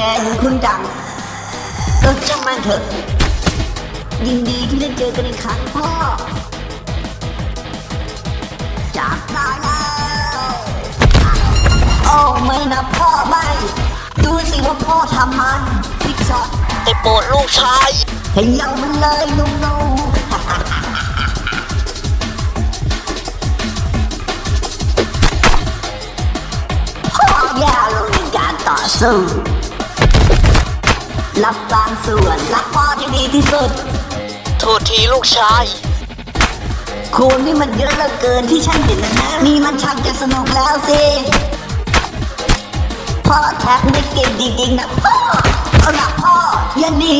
เห็นคุณดังก็ช่างมันเถอะ ยินดีที่ได้เจอกันอีกครั้งพ่อ จากตาแล้วโอ้ไม่นะพ่อไม่ ดูสิว่าพ่อทำมันพิกซอดได้โปรดลูกชายเห็นยังมันเลยนุ่มๆพ่อย่าลงในการต่อสู้ รับบางส่วน รักพ่อที่ดีที่สุด โทษทีลูกชาย คุณนี่มันเยอะเหลือเกินที่ฉันเห็นนะนะนี่มันชักจะสนุกแล้วสิพ่อแท็กไม่เก่งจริงๆนะพ่อเอาละพ่ออย่าหนี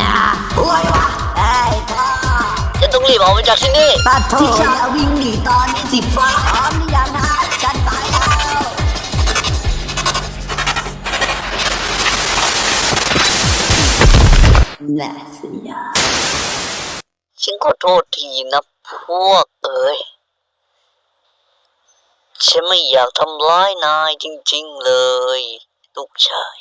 นะโอ้ยวะไอ้ยพ่อจะต้องรีบออกไปจากที่นี่ตัดที่ฉันจะวิ่งหนีตอนนี้สิฟ้า และสิยาฉันขอโทษทีนะพวกเอ๋ย ฉันไม่อยากทำร้ายนายจริง ๆ เลย ลูกชาย